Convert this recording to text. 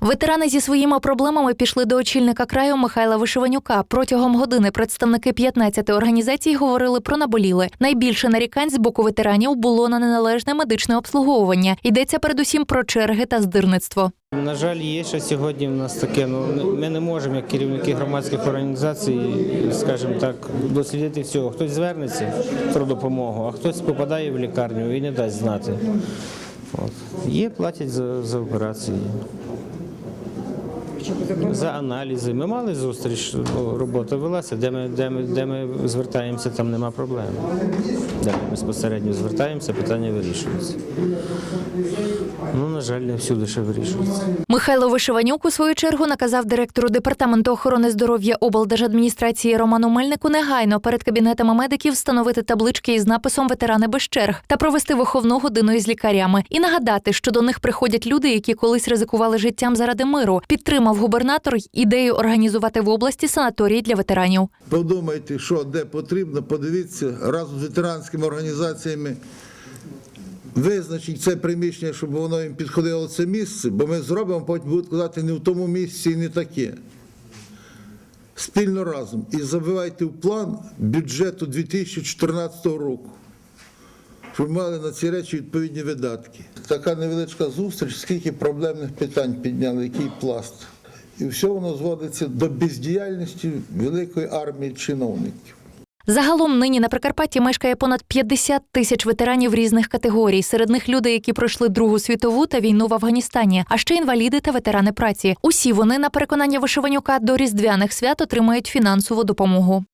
Ветерани зі своїми проблемами пішли до очільника краю Михайла Вишиванюка. Протягом години представники 15 організацій говорили про наболіле. Найбільше нарікань з боку ветеранів було на неналежне медичне обслуговування. Йдеться передусім про черги та здирництво. На жаль, є ще сьогодні в нас таке. Ну ми не можемо, як керівники громадських організацій, скажімо так, дослідити всього. Хтось звернеться про допомогу, а хтось попадає в лікарню і не дасть знати. От. Є, платять за, за операції. За аналізи. Ми мали зустріч, робота велася, де ми, де, ми, де ми звертаємося, там нема проблем. Де ми безпосередньо звертаємося, питання вирішується. Ну, на жаль, не всюди ще вирішується. Михайло Вишиванюк у свою чергу наказав директору департаменту охорони здоров'я облдержадміністрації Роману Мельнику негайно перед кабінетами медиків встановити таблички із написом ветерани без черг та провести виховну годину із лікарями і нагадати, що до них приходять люди, які колись ризикували життям заради миру. Підтримав губернатор ідею організувати в області санаторії для ветеранів. Подумайте, що де потрібно, подивіться разом з ветеранськими організаціями. Визначіть це приміщення, щоб воно їм підходило це місце, бо ми зробимо, потім будуть казати не в тому місці і не таке. Спільно разом. І забивайте в план бюджету 2014 року, щоб мали на ці речі відповідні видатки. Така невеличка зустріч, скільки проблемних питань підняли, який пласт. І все воно зводиться до бездіяльності великої армії чиновників. Загалом нині на Прикарпатті мешкає понад 50 тисяч ветеранів різних категорій. Серед них люди, які пройшли Другу світову та війну в Афганістані, а ще інваліди та ветерани праці. Усі вони, на переконання вишиванюка, до різдвяних свят отримають фінансову допомогу.